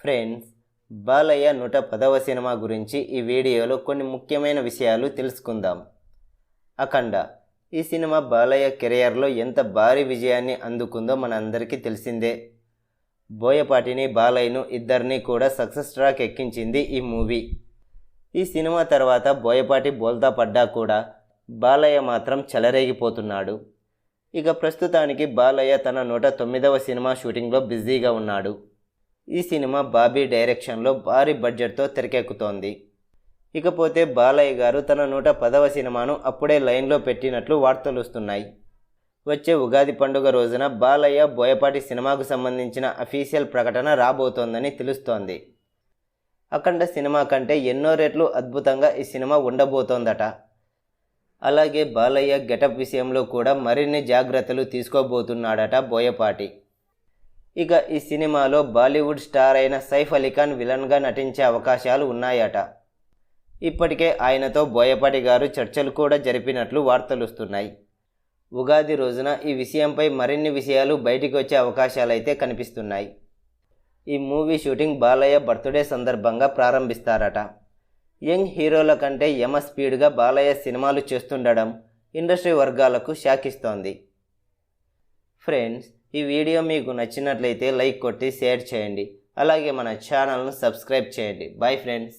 Friends Balayya నూట పదవ cinema గురించి ఈ వీడియోలో కొన్ని ముఖ్యమైన విషయాలు తెలుసుకుందాం. అఖండ ఈ సినిమా బాలయ్య కెరియర్లో ఎంత భారీ విజయాన్ని అందుకుందో మనందరికీ తెలిసిందే. బోయపాటిని బాలయ్యను ఇద్దరిని కూడా సక్సెస్ ట్రాక్ ఎక్కించింది ఈ మూవీ. ఈ సినిమా తర్వాత బోయపాటి బోల్తా పడ్డా కూడా బాలయ్య మాత్రం చెలరేగిపోతున్నాడు. ఇక ప్రస్తుతానికి బాలయ్య తన నూట తొమ్మిదవ సినిమా షూటింగ్లో బిజీగా ఉన్నాడు. ఈ సినిమా బాబీ డైరెక్షన్లో భారీ బడ్జెట్తో తెరకెక్కుతోంది. ఇకపోతే బాలయ్య గారు తన నూట పదవ సినిమాను అప్పుడే లైన్లో పెట్టినట్లు వార్తలు వస్తున్నాయి. వచ్చే ఉగాది పండుగ రోజున బాలయ్య బోయపాటి సినిమాకు సంబంధించిన అఫీషియల్ ప్రకటన రాబోతోందని తెలుస్తోంది. అఖండ సినిమా కంటే ఎన్నో రెట్లు అద్భుతంగా ఈ సినిమా ఉండబోతోందట. అలాగే బాలయ్య గెటప్ విషయంలో కూడా మరిన్ని జాగ్రత్తలు తీసుకోబోతున్నాడట బోయపాటి. ఇక ఈ సినిమాలో బాలీవుడ్ స్టార్ అయిన సైఫ్ అలీఖాన్ విలన్గా నటించే అవకాశాలు ఉన్నాయట. ఇప్పటికే ఆయనతో బోయపాటి గారు చర్చలు కూడా జరిపినట్లు వార్తలు వస్తున్నాయి ఉగాది రోజున ఈ విషయంపై మరిన్ని విషయాలు బయటికి వచ్చే అవకాశాలైతే కనిపిస్తున్నాయి. ఈ మూవీ షూటింగ్ బాలయ్య బర్త్డే సందర్భంగా ప్రారంభిస్తారట. యంగ్ హీరోల కంటే యమ స్పీడ్గా బాలయ్య సినిమాలు చేస్తుండడం ఇండస్ట్రీ వర్గాలకు షాకిస్తోంది. ఫ్రెండ్స్ ఈ వీడియో మీకు నచ్చినట్లయితే లైక్ కొట్టి షేర్ చేయండి. అలాగే మన ఛానల్ను సబ్స్క్రైబ్ చేయండి. Bye friends